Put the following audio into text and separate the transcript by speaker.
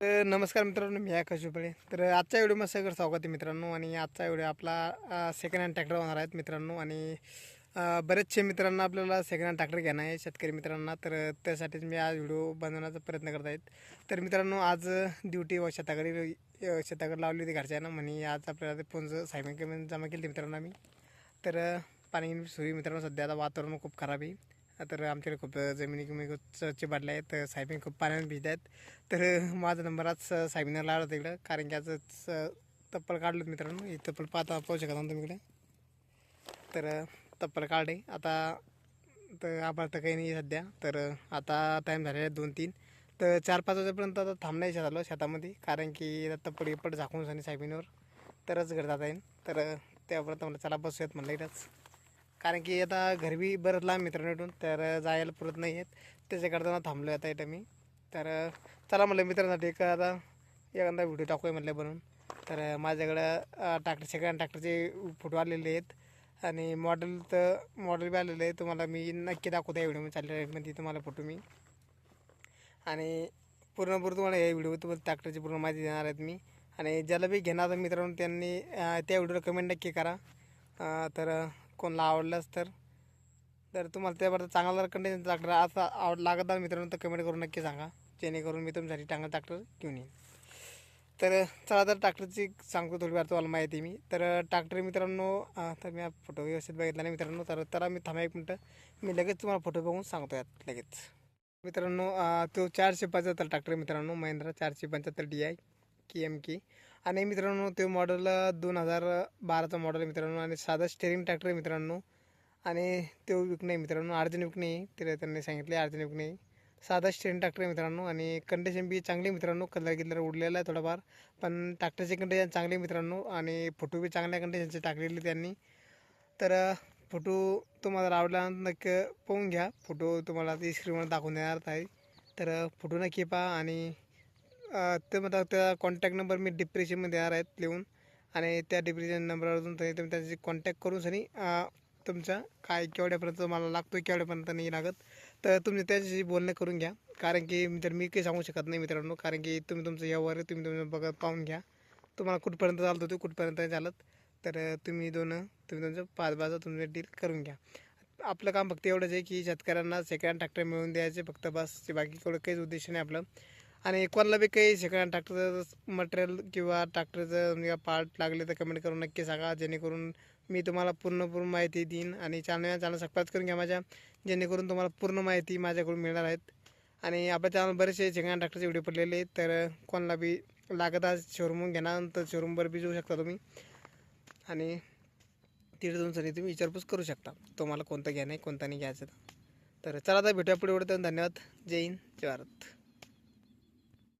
Speaker 1: तर नमस्कार मित्रांनो मी आकाश झोपळे तर आजच्या व्हिडिओमध्ये सगळं स्वागत आहे मित्रांनो आणि आजचा व्हिडिओ आपला सेकंड हँड ट्रॅक्टर होणार आहेत मित्रांनो आणि बरेचसे मित्रांना आपल्याला सेकंड हँड ट्रॅक्टर घेणं आहे शेतकरी मित्रांना. तर त्यासाठीच मी आज व्हिडिओ बनवण्याचा प्रयत्न करत आहेत. तर मित्रांनो आज ड्युटी व शेताकडे शेताकडे लावली होती घरच्यानं म्हणे आज आपल्याला ते फोनचं सायमन जमा केली होती मित्रांनो मी तर पाणी सुरू मित्रांनो सध्या आता वातावरण खूप खराब आहे. तर आमच्याकडे खूप जमिनी कमी चिबाडल्या आहेत तर साहेबीन खूप पाण्यात भिजत आहेत तर माझा नंबर आज सायबिंगला लावला होता इकडं कारण की आज तप्पल काढलं मित्रांनो. हे तप्पल पाहता पाहू शकता ना तुम्ही इकडे. तर तप्पल काढले. आता तर आम्हाला तर काही नाही सध्या. तर आता टाईम झालेला आहे दोन तीन तर चार पाच वाजेपर्यंत आता थांबण्याची झालो शेतामध्ये. कारण की आता तप्पड इप्पड झाकून आणि सायबिनवर तरच घर जाता येईल. तर त्यापर्यंत मला चला बसूयात म्हणलं इथंच कारण की आता घरबी बरंच लांब मित्रांनो तर जायला पुरत नाही आहेत त्याच्याकरता थांबलो आता इथं मी. तर चला म्हणलं मित्रांसाठी एक आता एखादा व्हिडिओ टाकूया म्हटलं बनवून. तर माझ्याकडं ट्रॅक्टर सेकंड ट्रॅक्टरचे फोटो आलेले आहेत. आणि मॉडेल तर मॉडेल बी आलेलं आहे तुम्हाला मी नक्की दाखवतो या व्हिडिओमध्ये चाललेल्या रेटमध्ये तुम्हाला फोटो मी. आणि पूर्णपूर तुम्हाला या व्हिडिओ तुम्हाला ट्रॅक्टरची पूर्ण माहिती देणार आहेत मी. आणि ज्याला बी घेणार मित्रांनो त्यांनी त्या व्हिडिओला कमेंट नक्की करा. तर कोणाला आवडलंच तर. तर तुम्हाला त्याबद्दल चांगला कंडिशन ट्रॅक्टर असा आवड लागत आहे मित्रांनो तर कमेंट करून नक्की सांगा. जेणेकरून मी तुमच्यासाठी चांगला ट्रॅक्टर घेऊन येईन. तर चला तर ट्रॅक्टरची सांगतो थोडीफार तुम्हाला माहिती मी. तर ट्रॅक्टर मित्रांनो तर मी फोटो व्यवस्थित बघितला नाही मित्रांनो. तर त्याला मी थांबा एक मिनटं मी लगेच तुम्हाला फोटो बघून सांगतो यात लगेच. मित्रांनो तो चारशे पंच्याहत्तर ट्रॅक्टर मित्रांनो महिंद्रा चारशे पंच्याहत्तर डी आय की एम की आणि मित्रांनो ते मॉडेल दोन हजार बाराचं मॉडेल मित्रांनो आणि साधा स्टेरिंग ट्रॅक्टर आहे मित्रांनो. आणि तो विकणे मित्रांनो अर्जन विकणे तिला त्यांनी सांगितले अर्जन विकणे साधा स्टेरिंग ट्रॅक्टर आहे मित्रांनो आणि कंडिशन बी चांगली मित्रांनो कलर गिलर उडलेला आहे थोडाफार पण ट्रॅक्टरचे कंडिशन चांगले मित्रांनो आणि फोटो बी चांगल्या कंडिशनचे टाकलेले त्यांनी. तर फोटो तुम्हाला आवडला नक्की पाहून घ्या फोटो तुम्हाला ती स्क्रीनवर दाखवून देणार आहे. तर फोटो नक्की पहा आणि ते म्हणतात त्या कॉन्टॅक्ट नंबर मी डिप्रेशनमध्ये देणार आहेत लिहून. आणि त्या डिप्रेशन नंबरवरून तुम्ही तुम्ही त्याची कॉन्टॅक्ट करून सनी तुमचा काय केवढ्यापर्यंत मला लागतो केवढ्यापर्यंत नाही लागत तर तुम्ही त्याच्याशी बोलणं करून घ्या. कारण की तर मी काही सांगू शकत नाही मित्रांनो कारण की तुम्ही तुमचं व्यवहार आहे, तुम्ही तुमचं बघत पाहून घ्या. तुम्हाला कुठपर्यंत चालत होते कुठपर्यंत नाही चालत तर तुम्ही दोन तुम्ही तुमचं पाच बाजू तुमचं डील करून घ्या. आपलं काम फक्त एवढंच आहे की शेतकऱ्यांना सेकंड ट्रॅक्टर मिळवून द्यायचे फक्त बस बाकी एवढं काहीच उद्देश नाही आपलं. आणि कोणाला बी काही सेकंड ट्रॅक्टरचं मटेरियल किंवा ट्रॅक्टरचं म्हणजे पार्ट लागले तर कमेंट करून नक्की सांगा. जेणेकरून मी तुम्हाला पूर्ण पूर्ण माहिती देईन आणि चॅनल चॅनल सबस्क्राईब करून घ्या माझ्या. जेणेकरून तुम्हाला पूर्ण माहिती माझ्याकडून मिळणार आहेत. आणि आपल्या चॅनल बरेचसे सेकंड ट्रॅक्टरचे व्हिडिओ पडलेले तर कोणाला बी लागत आज शोरूमहून घेणार तर शोरूमवर बी जाऊ शकता तुम्ही. आणि तिथे जाऊन सनी तुम्ही विचारपूस करू शकता तुम्हाला कोणतं घ्या नाही कोणता नाही घ्यायचं तर चला आता भेटूया पुढे एवढं धन्यवाद. जय हिंद जय भारत.